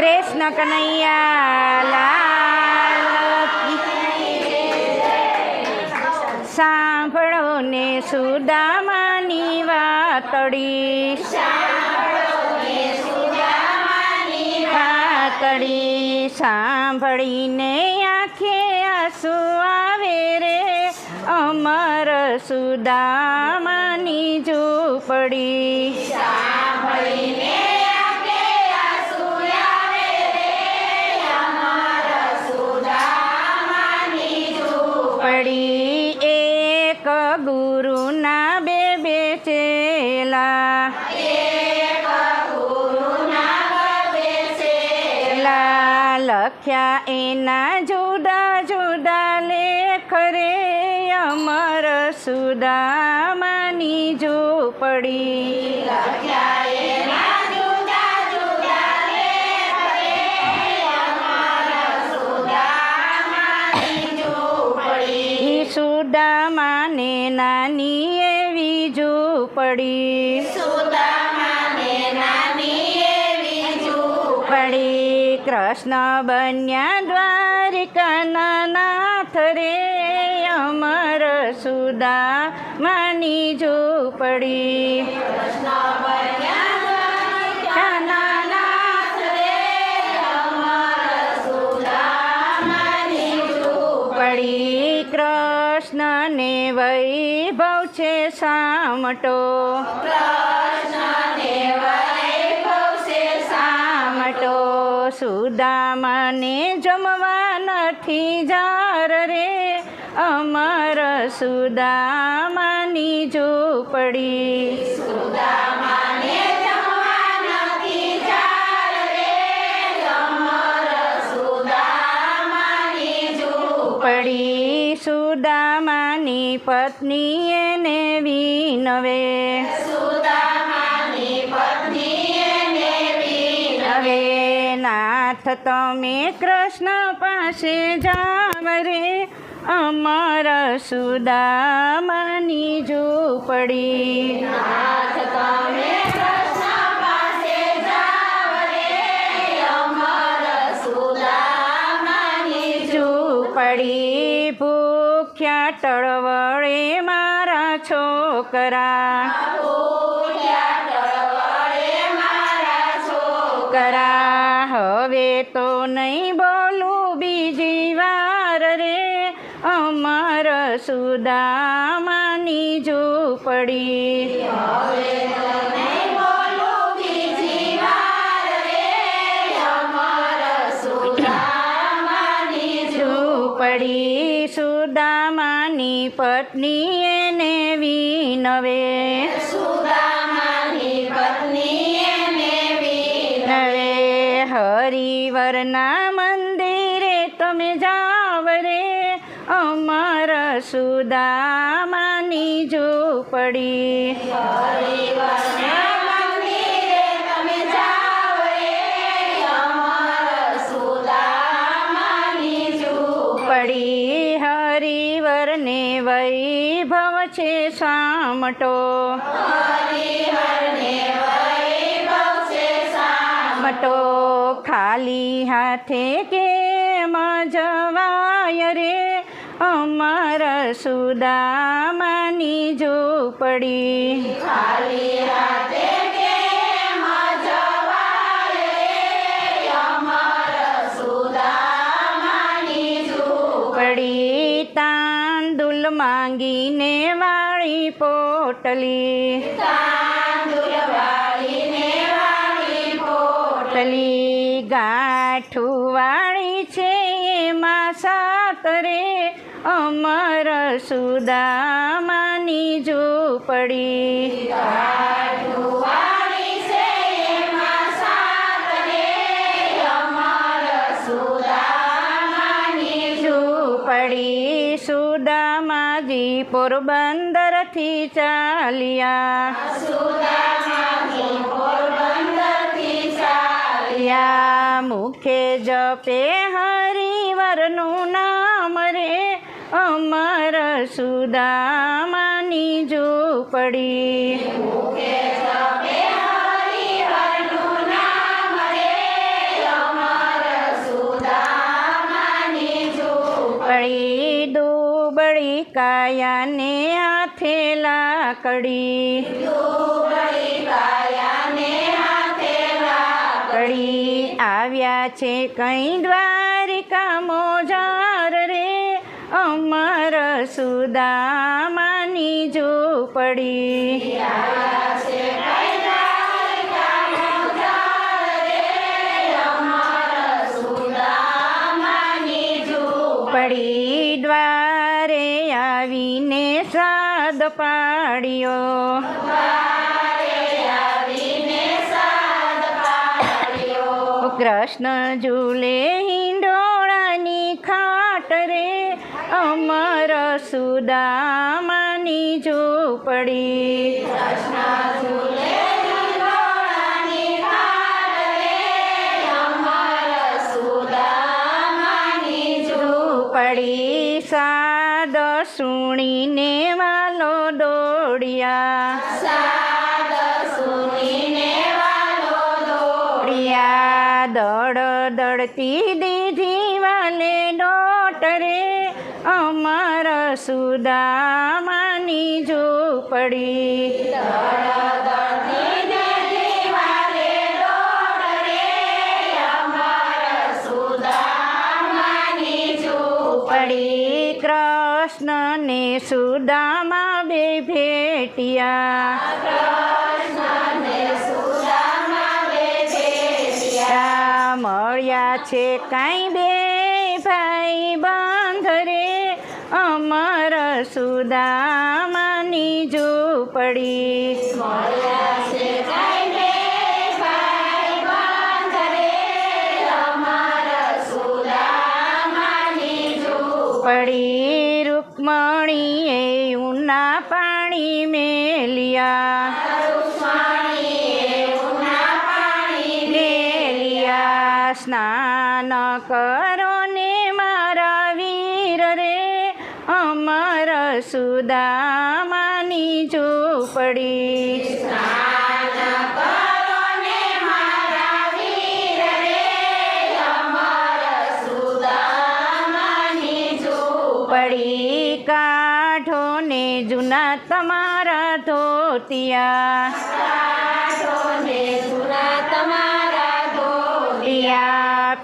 કૃષ્ણ કનૈયા લાલ સાંભળો ને સુદામાની વાતડી વાતડી સાંભળીને આંખે આંસુ આવે રે. અમર સુદામાની ઝૂંપડી. પડી અમર સુદામાની ઝૂંપડી. સુદામાને નાની એવી ઝૂંપડી. કૃષ્ણ બન્યા દ્વારિકાના નાથ રે અમર સુદા માની ઝૂંપડી. પડી કૃષ્ણને વૈભવ છે સામટો. સુદામાને જમવા નથી જાર રે. અમર સુદામાની ઝૂંપડી. પડી સુદામાની પત્ની એને વિનવે હવે તમે કૃષ્ણ પાસે જાવ રે અમર સુદામાની ઝૂંપડી. પડી ભૂખ્યા ટળવળે મારા છોકરા. નહીં બોલું બીજી વાર રે. અમર સુદામાની ઝૂંપડી. ઝૂંપડી સુદામાની પત્ની એને વિનવે. સુદામાની ઝૂંપડી. પડી હરિવરને વૈભવ છે સામટો. મટો ખાલી હાથે કેમ અમર સુદામાની ઝૂંપડી. પડી તાંદુલ માંગીને વાળી પોટલી. પોટલી. ગાંઠું વાળી છે એમાં સાત રે અમર સુદામાની ઝૂંપડી. ઝૂંપડી. સુદામાજી પોરબંદરથી ચાલ્યા. મુખે જપે હરિવરનું નામ રે. અમર સુદામાની ઝૂંપડી. દુબળી કાયાને હાથે લાકડી. દુબળી કાયાને કડી આવ્યા છે કઈ દ્વારિકા મોજાર રે? અમર સુદામાની ઝૂંપડી પડી. દ્વારે આવીને સાદ પાડ્યો. કૃષ્ણ ઝૂલે હિંડોળાની ખાટ રે. અમર સુદામાની ઝૂંપડી. પડી સાદ સુણીને વાલો દોડિયા. દડતી દીધી વાલે ડોટરે અમર સુદામાની ઝૂંપડી. પડી કૃષ્ણને સુદામા બે ભેટિયા. મળ્યા છે કાંઈ બે ભાઈ બાંધ રે અમર સુદામાની ઝૂંપડી. પડી રૂકમણીએ ઉના પાણી મેલિયા. સ્નાન કરો ને મારા વીર રે. અમર સુદામાની ઝૂંપડી. પડી કાઢો ને જૂના તમારા ધોતિયા.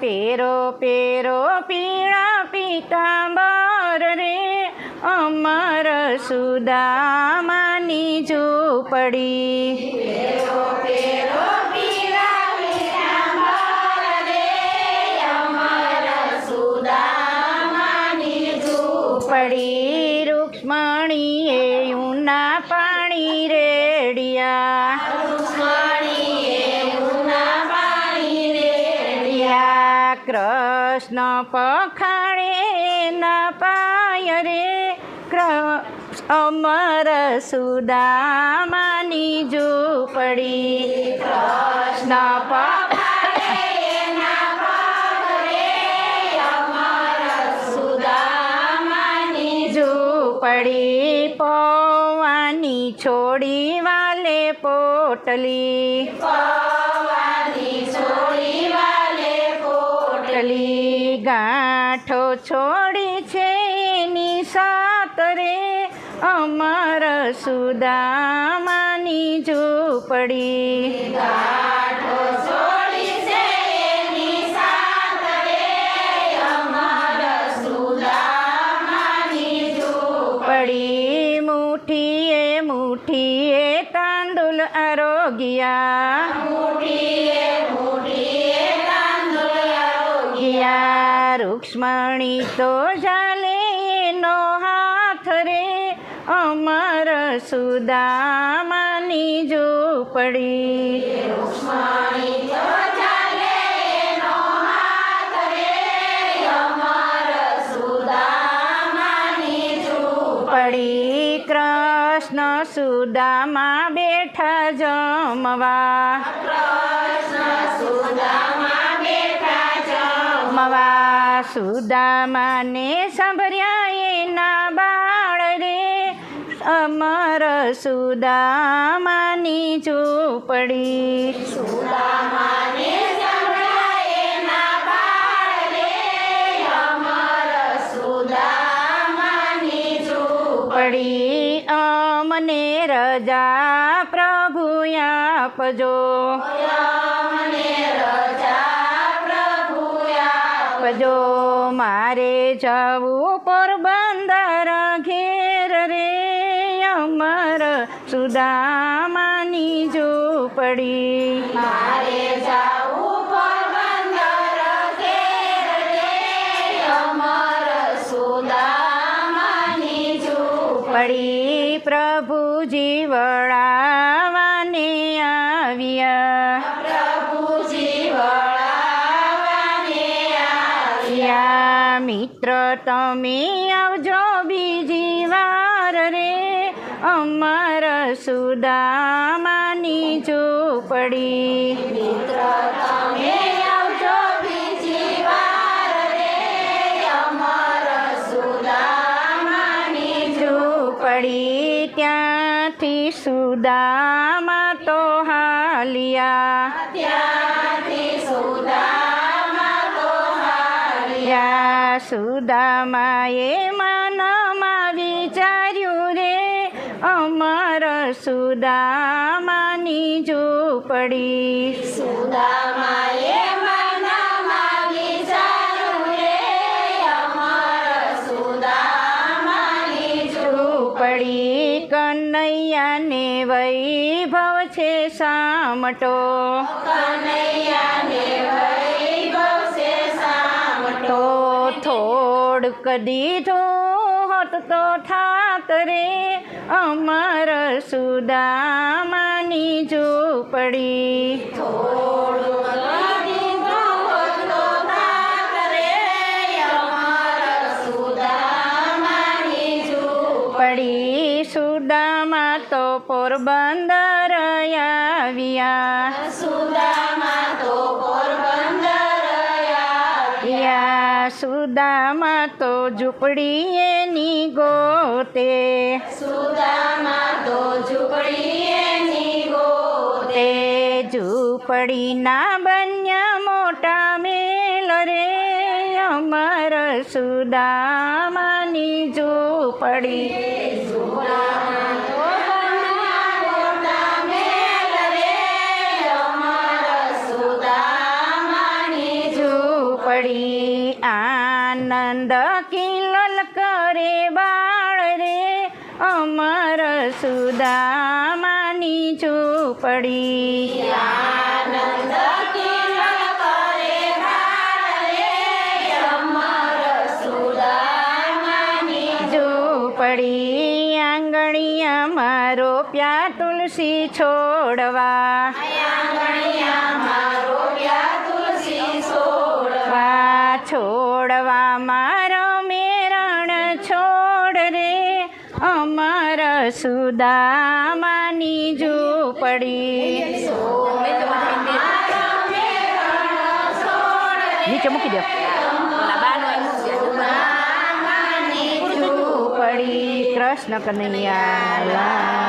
પેરો પેરો પીળા પીતાંબર રે. અમર સુદામાની ઝૂંપડી. પડી રૂક્ષ્મણીએ પખાડે ના પાય રે. અમર સુદામાની ઝૂંપડી. કૃષ્ણ પખાડે પડી પવાની છોડી વાલે પોટલી. છોડી છે એની સાત રે. અમર સુદામાની ઝૂંપડી. પડી મુઠીએ મુઠીએ તાંદુલ આરોગ્યા. રૂક્ષ્મણી તો જાલે નો હાથ રે. અમર સુદામાની પડી કૃષ્ણ સુદામાં બેઠા જમવા. સુદામાને સાંભળ્યા એના બાળ રે. અમર સુદામાની ઝૂંપડી. અમને રજા પ્રભુ આપજો. આપજો મારે જવું પોરબંદર ઘેર રે અમર સુદામાની ઝૂંપડી. મારે જાવું પોરબંદર ઘેર રે અમર સુદામાની ઝૂંપડી. પડી પ્રભુજી વળાવાને તમે આવજો બીજી વાર રે. અમર સુદામાની ચોપડી મિત્ર તમે આવજો બીજી વાર રે. અમર સુદામાની ઝૂંપડી. ત્યાંથી સુદામા તો હાલિયા. ત્યાંથી સુદામાએ મનમાં વિચાર્યું રે અમર સુદામાની ઝૂંપડી સુદામાએ કનૈયાને વૈભવ છે સામટો. કનૈયાને વૈભવ છે સામટો. તો કદીધો દીધું હોત તો થાત રે અમર સુદામાની ઝૂંપડી. પડી સુદામાં તો પોરબંદર સુદામા તો ઝૂંપડી એની ગોતે. સુદામા તો ઝૂંપડી એની ગોતે. તે ઝૂંપડીના બન્યા મોટા મેલ રે. અમર સુદામાની ઝૂંપડી ઝૂંપડી. આનંદ કિલોલ કરે બાળ રે અમર સુદામાની ચોપડી ભારે અમર રોપ્યા તુલસી છોડવા. સુદામાની ઝૂંપડી. નીચે મૂકી દો. કૃષ્ણ કનૈયા